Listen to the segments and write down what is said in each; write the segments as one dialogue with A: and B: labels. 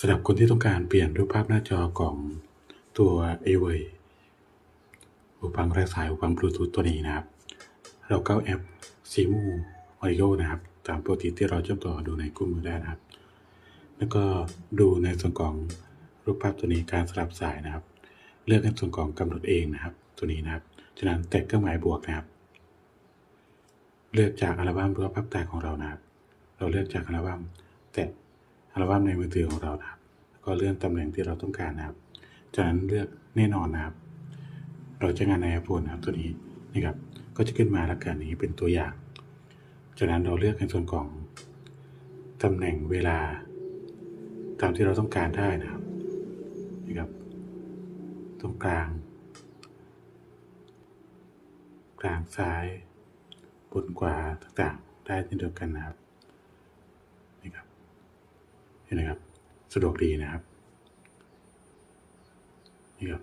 A: สำหรับคนที่ต้องการเปลี่ยนรูปภาพหน้าจอของตัว a w a y หูฟังไร้สายหูฟังบลูทูธตัวนี้นะครับ เราเข้าแอป Simu Audio นะครับ ตามปกติที่เราเชื่อมต่อดูในคู่มือได้นะครับ แล้วก็ดูในส่วนของรูปภาพตัวนี้การสลับสายนะครับ เลือกในส่วนของกำหนดเองนะครับ ตัวนี้นะครับจากนั้นแตะเครื่องหมายบวกนะครับ เลือกจากอัลบั้มรูปภาพถ่าของเรานะครับ เราเลือกจากอัลบั้มแตะ อัลบั้มในมือถือของเรานะครับแล้วก็เลื่อนตำแหน่งที่เราต้องการนะครับ จากนั้นเลือกแน่นอนนะครับ เราจะงานใน iPhone นะครับตัวนี้นะครับ ก็จะขึ้นมาแล้วกันนี้เป็นตัวอย่าง จากนั้นเราเลือกในส่วนของตำแหน่งเวลา ตามที่เราต้องการได้นะครับนะครับ ตรงกลาง กลางซ้าย บนขวาต่างๆ ได้เช่นเดียวกันนะครับ เห็นไหมครับ สะดวกดีนะครับนี่ครับ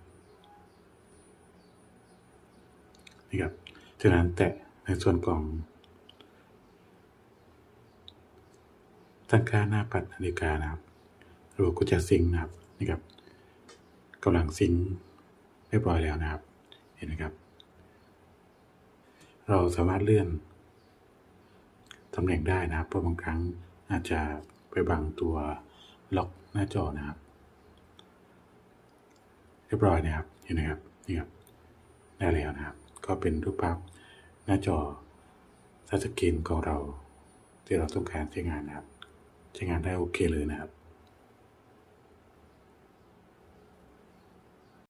A: นี่ครับจากนั้นแตะในส่วนของตั้งค่าหน้าปัดนาฬิกานะครับเราก็จะซิงนะครับนี่ครับกำลังซิงเรียบร้อยแล้วนะครับ เห็นไหมครับ เราสามารถเลื่อนตำแหน่งได้นะครับเพราะบางครั้งอาจจะ ไปบังตัวล็อกหน้าจอนะครับ เรียบร้อยนะครับเห็นไหมครับนี่ครับได้แล้วนะครับ ก็เป็นรูปภาพหน้าจอทัชสกรีนของเราที่เราต้องการใช้งานนะครับ ใช้งานได้โอเคเลยนะครับ